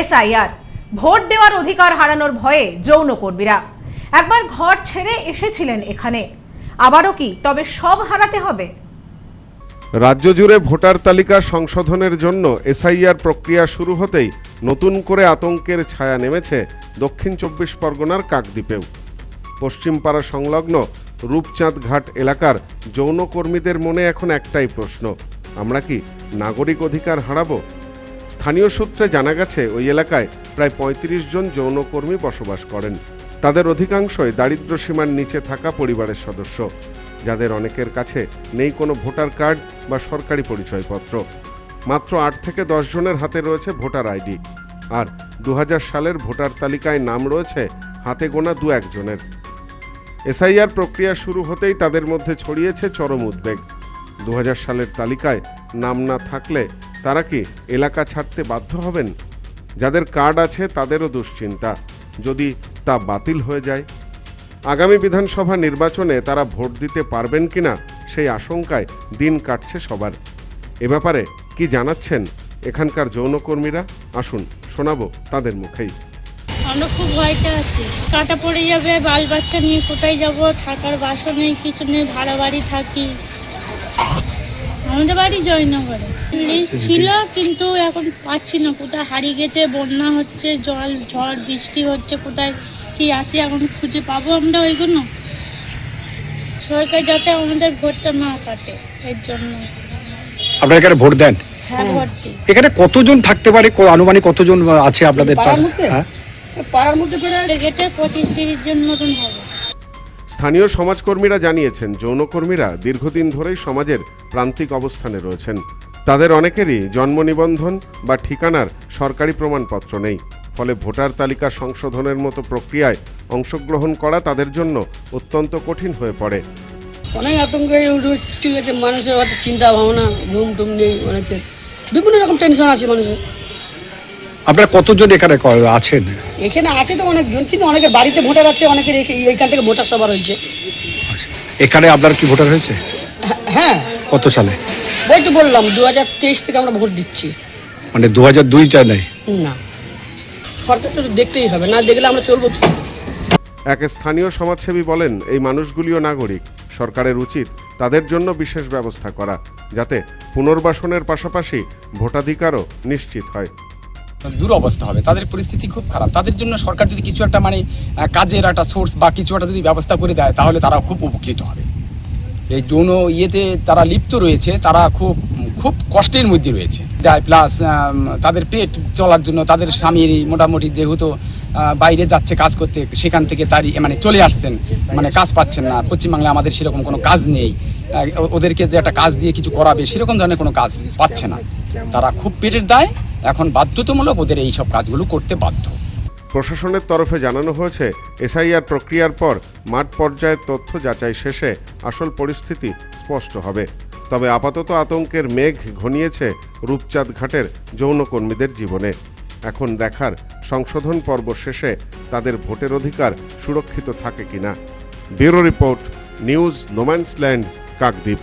SIR. Vote দেওয়ার অধিকার হারানোর ভয়ে যৌনকর্মীরা। একবার ঘর ছেড়ে এসেছিলেন এখানে। আবারও কি তবে সব হারাতে হবে? রাজ্য জুড়ে ভোটার তালিকা সংশোধনের জন্য এসআইআর প্রক্রিয়া শুরু হতেই নতুন করে আতঙ্কের ছায়া নেমেছে দক্ষিণ চব্বিশ পরগনার কাকদ্বীপেও। পশ্চিমপাড়া সংলগ্ন রূপচাঁদ ঘাট এলাকার যৌনকর্মীদের মনে এখন একটাই প্রশ্ন, আমরা কি নাগরিক অধিকার হারাবো? স্থানীয় সূত্রে জানা গেছে, ওই এলাকায় প্রায় পঁয়ত্রিশ জন যৌনকর্মী বসবাস করেন। তাদের অধিকাংশই দারিদ্র্য সীমার নিচে থাকা পরিবারের সদস্য, যাদের অনেকের কাছে নেই কোনো ভোটার কার্ড বা সরকারি পরিচয়পত্র। মাত্র আট থেকে দশ জনের হাতে রয়েছে ভোটার আইডি। আর দু হাজার সালের ভোটার তালিকায় নাম রয়েছে হাতে গোনা দু একজনের এসআইআর প্রক্রিয়া শুরু হতেই তাদের মধ্যে ছড়িয়েছে চরম উদ্বেগ। দু হাজার সালের তালিকায় নাম না থাকলে তারা কি এলাকা ছাড়তে বাধ্য হবেন? যাদের কার্ড আছে তাদেরও দুশ্চিন্তা। যদি তা বাতিল হয়ে যায়? আগামী বিধানসভা নির্বাচনে তারা ভোট দিতে পারবেন কিনা সেই আশঙ্কায় দিন কাটছে সবার। এ ব্যাপারে কি জানাচ্ছেন এখানকার যৌনকর্মীরা? আসুন, শোনাবো তাদের মুখেই। আমরা খুব ভয়তে আছি। কাটা পড়ে যাবে, বাল বাচ্চা নিয়ে কোথায় যাব? থাকার বাসা নেই, কিছু নেই, ভাড়া বাড়ি থাকি। আমাদের বাড়ি জয়নগরে। লিস্ট ছিল কিন্তু এখন পাচ্ছি না। কোথায় হারিয়ে গেছে বন্যা হচ্ছে জল ঝড় বৃষ্টি হচ্ছে কোথায় কি আছে এখন খুঁজে পাবো আমরা ওইগুলো। সরকার যাতে আমাদের ভোটটা না কাটে এর জন্য। আপনারা এখানে ভোট দেন? হ্যাঁ এখানে কতজন থাকতে পারে? আনুমানিক কতজন আছে আপনাদের পাড়ার মধ্যে? হ্যাঁ? পাড়ার মধ্যে গেটে পঁচিশ তিরিশ জন মতন হবে। স্থানীয় সমাজকর্মীরা জানিয়েছেন, যৌনকর্মীরা দীর্ঘদিন ধরেই সমাজের প্রান্তিক অবস্থানে রয়েছেন। তাদের অনেকেরই জন্ম নিবন্ধন বা ঠিকানার সরকারি প্রমাণপত্র নেই। ফলে ভোটার তালিকা সংশোধনের মতো প্রক্রিয়ায় অংশগ্রহণ করা তাদের জন্য অত্যন্ত কঠিন হয়ে পড়ে। অনেক আতঙ্কে ঠিক আছে মানুষের চিন্তা ভাবনা ঘুম টুম নেই, অনেকের। বিভিন্ন রকম টেনশন আছে মানুষের। আপনারা কতজন এখানে ক- আছেন? এখানে আছে তো অনেকজন কিন্তু অনেকের বাড়িতে ভোটার আছে অনেকের এখে- এইখান থেকে ভোটার সবার হয়েছে এখানে আপনার কি ভোটার হয়েছে? হ্যাঁ। কত সালে? ওই তো বললাম দু হাজার তেইশ থেকে আমরা ভোট দিচ্ছি। মানে দু হাজার দুইটা নেই? না। সরকার তো দেখতেই হবে না দেখলে আমরা চলবো কি? এক স্থানীয় সমাজসেবী বলেন এই মানুষগুলিও নাগরিক। সরকারের উচিত তাদের জন্য বিশেষ ব্যবস্থা করা যাতে পুনর্বাসনের পাশাপাশি ভোটাধিকারও নিশ্চিত হয়। দুরবস্থা হবে। তাদের পরিস্থিতি খুব খারাপ। তাদের জন্য সরকার যদি কিছু একটা মানে কাজের একটা সোর্স বা কিছু একটা যদি ব্যবস্থা করে দেয়, তাহলে তারা খুব উপকৃত হবে। এই যৌন ইয়েতে তারা লিপ্ত রয়েছে, তারা খুব খুব কষ্টের মধ্যে রয়েছে। দেয় প্লাস তাদের পেট চলার জন্য তাদের স্বামীর মোটামুটি যেহেতু বাইরে যাচ্ছে কাজ করতে, সেখান থেকে তারই মানে চলে আসছেন। মানে কাজ পাচ্ছেন না। পশ্চিমবাংলায় আমাদের সেরকম কোনো কাজ নেই। ওদেরকে যে একটা কাজ দিয়ে কিছু করাবে, সেরকম ধরনের কোনো কাজ পাচ্ছে না। তারা খুব পেটের দায় এখন বাধ্যতামূলক ওদের এই সব কাজগুলো করতে বাধ্য। প্রশাসনের তরফে জানানো হয়েছে, এসআইআর প্রক্রিয়ার পর মাঠ পর্যায়ের তথ্য যাচাই শেষে আসল পরিস্থিতি স্পষ্ট হবে। তবে আপাতত আতঙ্কের মেঘ ঘনিয়েছে রূপচাঁদ ঘাটের যৌনকর্মীদের জীবনে। এখন দেখার সংশোধন পর্ব শেষে তাদের ভোটের অধিকার সুরক্ষিত থাকে কিনা। Bureau report, news, no man's land, Kakdwip.